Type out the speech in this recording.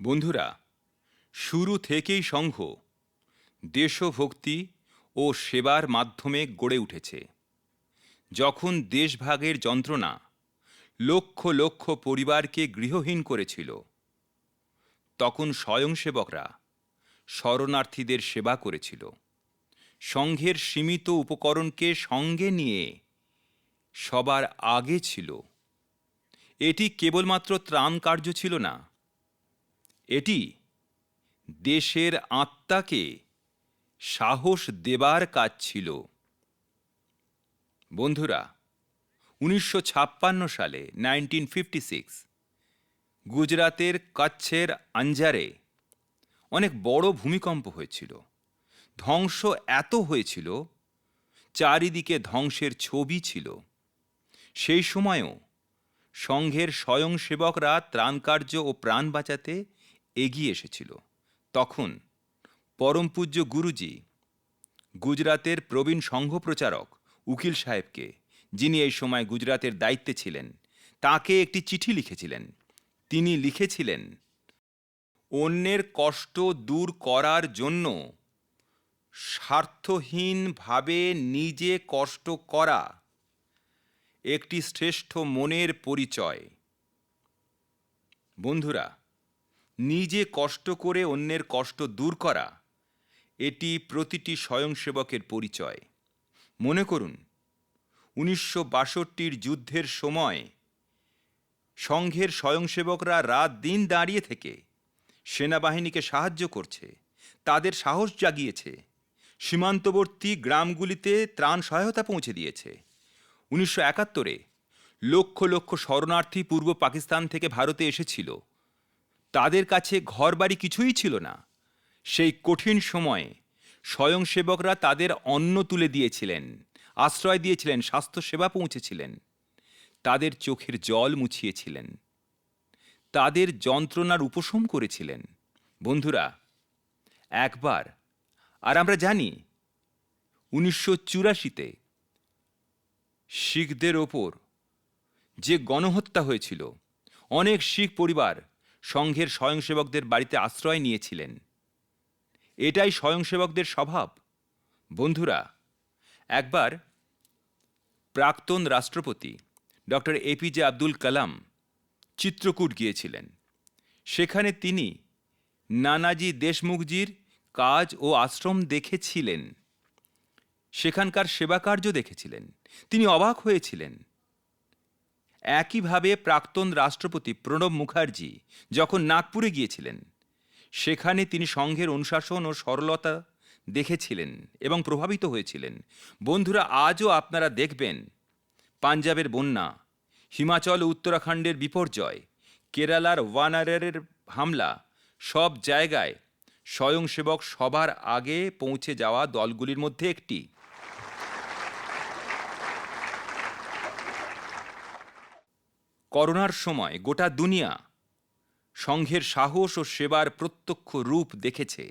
বন্ধুরা, শুরু থেকেই সংঘ দেশভক্তি ও সেবার মাধ্যমে গড়ে উঠেছে। যখন দেশভাগের যন্ত্রণা লক্ষ লক্ষ পরিবারকে গৃহহীন করেছিল, তখন স্বয়ংসেবকরা শরণার্থীদের সেবা করেছিল। সংঘের সীমিত উপকরণকে সঙ্গে নিয়ে সবার আগে ছিল। এটি কেবলমাত্র ত্রাণ কার্য ছিল না এটি দেশের আত্মাকে সাহস দেবার কাজ ছিল। বন্ধুরা, উনিশশো ছাপ্পান্ন সালে, নাইনটিন গুজরাতের কচ্ছের আঞ্জারে অনেক বড় ভূমিকম্প হয়েছিল। ধ্বংস এত হয়েছিল, চারিদিকে ধ্বংসের ছবি ছিল। সেই সময়ও সংঘের স্বয়ংসেবকরা ত্রাণকার্য ও প্রাণ বাঁচাতে এগিয়ে এসেছিল। তখন পরম পূজ্য গুরুজি গুজরাতের প্রবীণ সংঘ প্রচারক উকিল সাহেবকে, যিনি এই সময় গুজরাতের দায়িত্বে ছিলেন, তাকে একটি চিঠি লিখেছিলেন। তিনি লিখেছিলেন, অন্যের কষ্ট দূর করার জন্য স্বার্থহীনভাবে নিজে কষ্ট করা একটি শ্রেষ্ঠ মনের পরিচয়। বন্ধুরা নিজে কষ্ট করে অন্যের কষ্ট দূর করা, এটি প্রতিটি স্বয়ংসেবকের পরিচয়। মনে করুন, উনিশশো বাষট্টির যুদ্ধের সময় সংঘের স্বয়ংসেবকরা রাত দিন দাঁড়িয়ে থেকে সেনাবাহিনীকে সাহায্য করছে, তাদের সাহস জাগিয়েছে, সীমান্তবর্তী গ্রামগুলিতে ত্রাণ সহায়তা পৌঁছে দিয়েছে। উনিশশো একাত্তরে লক্ষ লক্ষ শরণার্থী পূর্ব পাকিস্তান থেকে ভারতে এসেছিল। তাদের কাছে ঘরবাড়ি কিছুই ছিল না। সেই কঠিন সময়ে স্বয়ংসেবকরা তাদের অন্ন তুলে দিয়েছিলেন, আশ্রয় দিয়েছিলেন, স্বাস্থ্যসেবা পৌঁছেছিলেন। তাদের চোখের জল মুছিয়েছিলেন। তাদের যন্ত্রণার উপশম করেছিলেন। বন্ধুরা, একবার, আর আমরা জানি, উনিশশো চুরাশিতে শিখদের ওপর যে গণহত্যা হয়েছিল, অনেক শিখ পরিবার সংঘের স্বয়ংসেবকদের বাড়িতে আশ্রয় নিয়েছিলেন। এটাই স্বয়ংসেবকদের স্বভাব। বন্ধুরা, একবার প্রাক্তন রাষ্ট্রপতি doctor A P J Abdul Kalam Chitrakoot গিয়েছিলেন। সেখানে তিনি নানাজি দেশমুখজির কাজ ও আশ্রম দেখেছিলেন। সেখানকার সেবাকার্য দেখেছিলেন। তিনি অবাক হয়েছিলেন। একইভাবে প্রাক্তন রাষ্ট্রপতি প্রণব মুখার্জি যখন নাগপুরে গিয়েছিলেন, সেখানে তিনি সংঘের অনুশাসন ও সরলতা দেখেছিলেন এবং প্রভাবিত হয়েছিলেন। বন্ধুরা, আজও আপনারা দেখবেন পাঞ্জাবের বন্যা, হিমাচল ও উত্তরাখণ্ডের বিপর্যয়, কেরালার ওয়ানারের হামলা, সব জায়গায় স্বয়ংসেবক সবার আগে পৌঁছে যাওয়া দলগুলির মধ্যে একটি। করোনার সময় গোটা দুনিয়া সংঘের সাহস ও সেবার প্রত্যক্ষ রূপ দেখেছে।